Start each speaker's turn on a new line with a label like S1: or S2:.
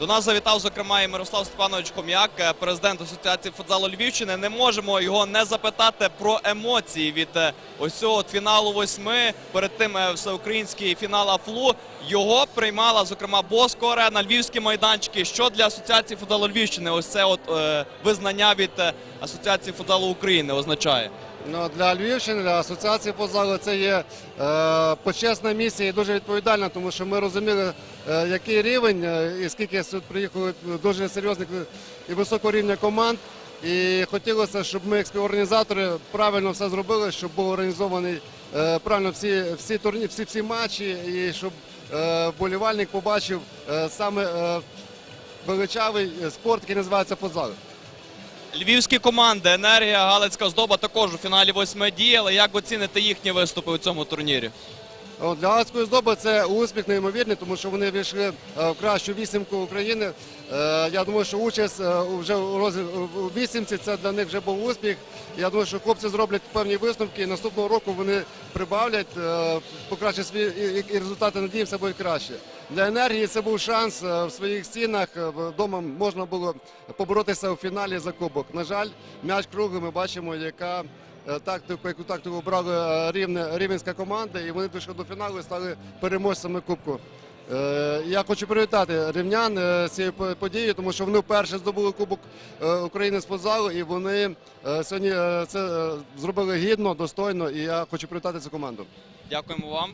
S1: До нас завітав, зокрема, і Мирослав Степанович Хом'як, е, президент Асоціації футзалу Львівщини. Не можемо його не запитати про емоції від е, ось цього фіналу восьми. Перед тим е, всеукраїнський фінал АФЛУ. Його приймала, зокрема, Боско Арена, львівські майданчики. Що для Асоціації футзалу Львівщини? Ось це от е, визнання від Асоціації футзалу України означає.
S2: Ну, для Львівщини, для асоціації футзалу це є е, почесна місія і дуже відповідальна, тому що ми розуміли, е, який рівень е, і скільки тут приїхало дуже серйозних і високого рівня команд. І хотілося, щоб ми, як співорганізатори, правильно все зробили, щоб був організований е, правильно всі, всі турні, всі, всі матчі, і щоб е, вболівальник побачив е, саме е, величавий спорт, який називається футзал.
S1: Львівські команди Енергія, Галицька здоба також у фіналі восьми діяли. Як оцінити їхні виступи у цьому турнірі?
S2: Для Галицької здоби це успіх неймовірний, тому що вони війшли е, в кращу вісімку України. Е, Я думаю, що участь е, вже у вісімці це для них вже був успіх. Я думаю, що хлопці зроблять певні висновки і наступного року вони прибавлять, покращать свій і- результати надіємося будуть краще. Для енергії це був шанс в своїх стінах. Вдома можна було поборотися у фіналі за кубок. На жаль, м'яч круглий ми бачимо, яка тактику, яку тактику обрала е, рівне, рівненська команда, і вони дійшли до фіналу і стали переможцями кубку. Е, Я хочу привітати рівнян е, з цією подією, тому що вони вперше здобули Кубок е, України з футзалу, і вони е, сьогодні е, це е, зробили гідно, достойно. І я хочу привітати цю команду.
S1: Дякуємо вам.